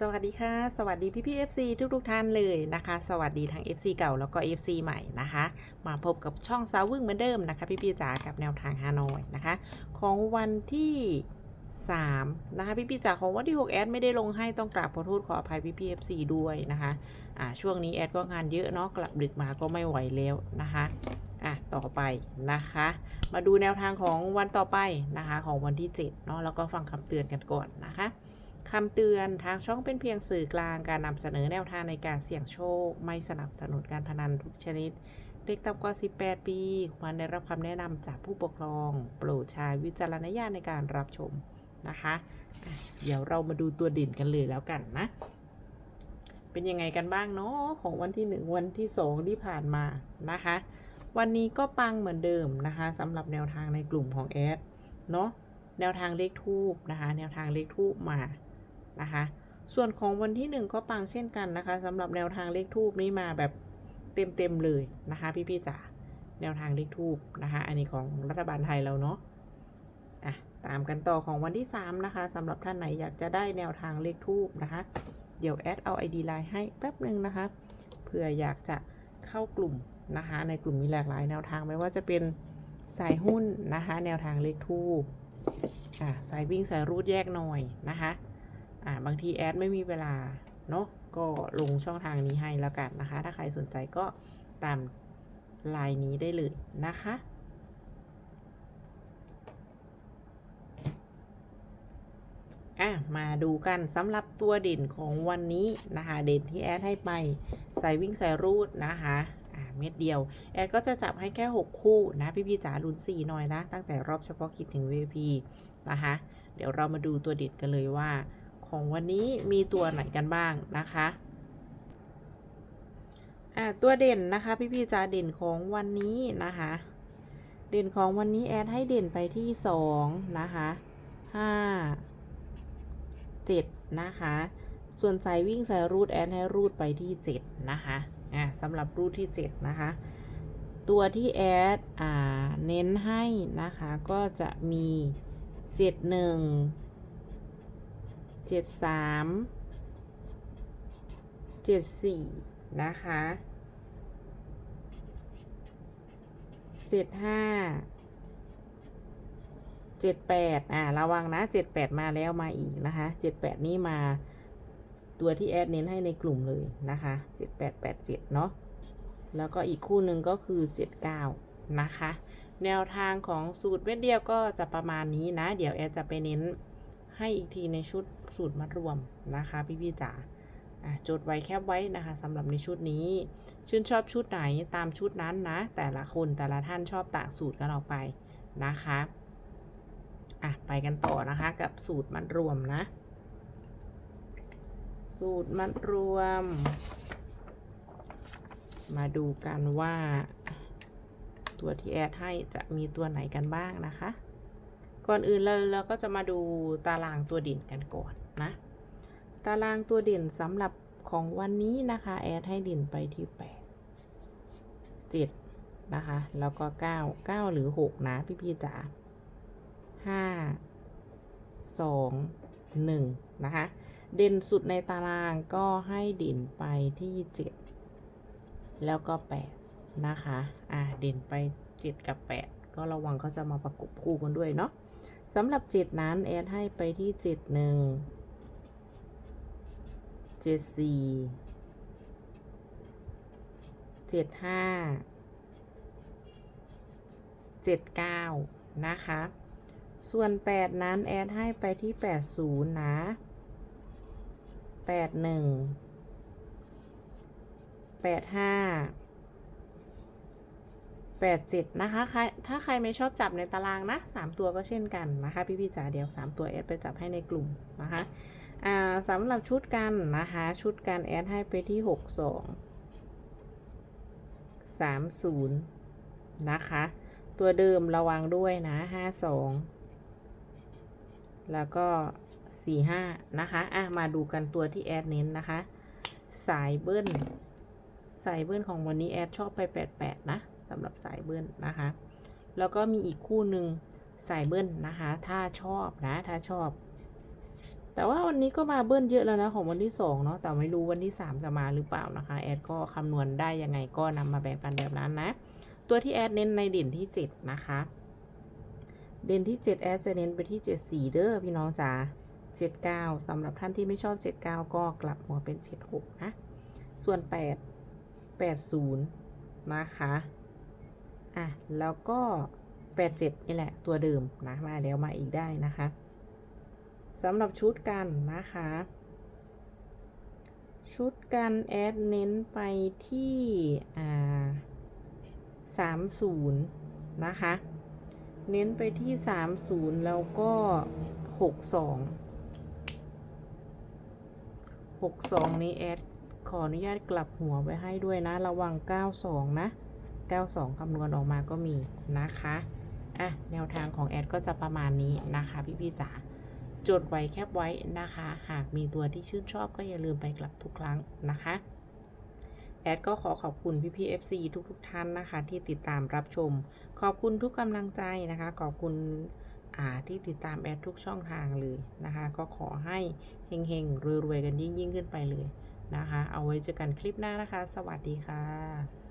สวัสดีค่ะ สวัสดีพี่พี่ FC ทุกทุกท่านเลยนะคะ สวัสดีทั้ง FC เก่าแล้วก็ FC ใหม่นะคะ มาพบกับช่องสาววึ่งเหมือนเดิมนะคะ พี่พี่จ๋ากับแนวทางฮานอยนะคะ ของวันที่3นะคะพี่พี่จ๋าของวันที่6แอดไม่ได้ลงให้ต้องกราบขอโทษขออภัยพี่พี่ FC ด้วยนะคะอ่าช่วงนี้แอดก็งานเยอะเนาะกลับดึกมาก็ไม่ไหวแล้วนะคะอะต่อไปนะคะ มาดูแนวทางของวันต่อไปนะคะ ของวันที่7เนาะแล้วก็ฟังคำเตือนกันก่อนนะคะ คำเตือนทางช่องเป็นเพียงสื่อกลางการนำเสนอแนวทางในการเสี่ยงโชค ไม่สนับสนุนการพนันทุกชนิด เด็กต่ำกว่า 18 ปีควรได้รับคำแนะนำจากผู้ปกครอง โปรดใช้วิจารณญาณในการรับชมนะคะะเดี๋ยวเรามาดูตัวเด่นกันเลยแล้วกันนะ เป็นยังไงกันบ้างเนาะของวันที่ 1 วันที่ 2 ที่ผ่านมานะคะ วันนี้ก็ปังเหมือนเดิมนะคะสำหรับแนวทางในกลุ่มของแอดเนาะแนวทางเลขทูบนะคะ แนวทางเลขทูบมา นะคะ ส่วนของวันที่ 1 ก็ปังเช่นกันนะคะสำหรับแนวทางเลขทูบนี้มาแบบเต็มๆเลยนะคะ พี่ๆจ๋าแนวทางเลขทูบนะคะ อันนี้ของรัฐบาลไทยเราเนาะอะตามกันต่อของวันที่ 3 นะคะสำหรับท่านไหนอยากจะได้แนวทางเลขทูบนะคะ เดี๋ยวแอดเอา ID ไลน์ให้แป๊บหนึ่งนะคะเผื่ออยากจะเข้ากลุ่มนะคะ ในกลุ่มมีหลากหลายแนวทางไม่ว่าจะเป็นสายหุ้นนะคะ แนวทางเลขทูบอะสายวิ่งสายรูดแยกหน่อยนะคะ อ่าบางทีแอดไม่มีเวลาเนาะก็ลงช่องทางนี้ให้แล้วกันนะคะ ถ้าใครสนใจก็ตามไลน์นี้ได้เลยนะคะ อะ มาดูกันสำหรับตัวเด่นของวันนี้นะคะ เด่นที่แอดให้ไปใส่วิ่งใส่รูดนะคะเม็ดเดียว แอดก็จะจับให้แค่ 6 คู่นะ พี่พี่จ๋าลุ้น4หน่อยนะ ตั้งแต่รอบเฉพาะกิจถึง VIP นะคะ เดี๋ยวเรามาดูตัวเด่นกันเลยว่า ของวันนี้มีตัวไหนกันบ้างนะคะอ่าตัวเด่นนะคะพี่พี่ๆจ๋าเด่นของวันนี้นะคะ เด่นของวันนี้แอดให้เด่นไปที่2นะคะ5 7นะคะ ส่วนสายวิ่งสายรูดแอดให้รูดไปที่7นะคะอ่าสำหรับรูดที่7นะคะตัวที่แอดอ่าเน้นให้นะคะก็จะมี 71 73 74นะคะ75 78อ่าระวังนะ78มาแล้วมาอีกนะคะ78นี่มาตัวที่แอดเน้นให้ในกลุ่มเลยนะคะ7887เจ็ดเนาะแล้วก็อีกคู่หนึ่งก็คือ79นะคะ แนวทางของสูตรเม็ดเดียวก็จะประมาณนี้นะ เดี๋ยวแอดจะไปเน้น ให้อีกทีในชุดสูตรมัดรวมนะคะพี่พี่จ๋าอะจดไว้แคบไว้นะคะสำหรับในชุดนี้ ชื่นชอบชุดไหนตามชุดนั้นนะ แต่ละคนแต่ละท่านชอบต่างสูตรกันออกไปนะคะอะไปกันต่อนะคะกับสูตรมัดรวมนะ สูตรมัดรวม มาดูกันว่า ตัวที่แอดให้จะมีตัวไหนกันบ้างนะคะ ก่อนอื่นเราเราก็จะมาดูตารางตัวเด่นกันก่อนนะ ตารางตัวเด่นสำหรับของวันนี้นะคะ แอดให้เด่นไปที่ 8 7 นะคะ แล้วก็ 9 9 หรือ 6 นะ พี่พี่จ๋าห้าสองหนึ่งนะคะ เด่นสุดในตารางก็ให้เด่นไปที่เจ็ดแล้วก็แปดนะคะ อ่าเด่นไปเจ็ดกับแปดก็ระวังเขาจะมาประกบคู่กันด้วยเนาะ สำหรับเจ็ดนั้นแอดให้ไปที่เจ็ดหนึ่งเจ็ดสี่เจ็ดห้าเจ็ดเก้านะคะ ส่วน8นั้นแอดให้ไปที่80นย์นะ81 85 87นะคะใครถ้าใครไม่ชอบจับในตารางนะ 3 ตัวก็เช่นกันนะคะ พี่พี่ๆจ๋าเดี๋ยว 3 ตัวแอดไปจับให้ในกลุ่มนะคะอ่าสำหรับชุดกันนะคะ ชุดกันแอดให้ไปที่ 62 30 นะคะ ตัวเดิมระวังด้วยนะ 52 แล้วก็ 45 นะคะอะมาดูกันตัวที่แอดเน้นนะคะ สายเบิ้ลสายเบิ้ลของวันนี้แอดชอบไป 88 นะ สำหรับสายเบิ้ลนะคะ แล้วก็มีอีกคู่หนึ่งสายเบิ้ลนะคะ ถ้าชอบนะถ้าชอบ แต่ว่าวันนี้ก็มาเบิ้ลเยอะแล้วนะของวันที่สองเนาะแต่ไม่รู้วันที่สามจะมาหรือเปล่านะคะ แอดก็คำนวณได้ยังไงก็นำมาแบ่งปันแบบนั้นนะ ตัวที่แอดเน้นในเด่นที่เจ็ดนะคะ เด่นที่ 7 แอดจะเน้นไปที่ 74 เด้อพี่น้องจ๋า79สำหรับท่านที่ไม่ชอบ 79 ก็กลับหัวเป็น 76 นะ ส่วน 8 80 นะคะ อะแล้วก็ 87 นี่แหละตัวเดิมนะมาแล้วมาอีกได้นะคะสำหรับชุดกันนะคะ ชุดกันแอดเน้นไปที่อ่า30 นะคะ เน้นไปที่ 30 แล้วก็ 62 62 นี้แอดขออนุญาตกลับหัวไว้ให้ด้วยนะ ระวัง 92 นะ 92คำนวณออกมาก็มีนะคะอะแนวทางของแอดก็จะประมาณนี้นะคะ พี่ๆจ๋าจดไว้แคบไว้นะคะ หากมีตัวที่ชื่นชอบก็อย่าลืมไปกลับทุกครั้งนะคะ แอดก็ขอขอบคุณพี่ๆ FC ทุกๆท่านนะคะ ที่ติดตามรับชม ขอบคุณทุกกำลังใจนะคะ ขอบคุณอ่าที่ติดตามแอดทุกช่องทางเลยนะคะ ก็ขอให้เฮงๆรวยๆกันยิ่งๆ ขึ้นไปเลยนะคะ เอาไว้เจอกันคลิปหน้านะคะ สวัสดีค่ะ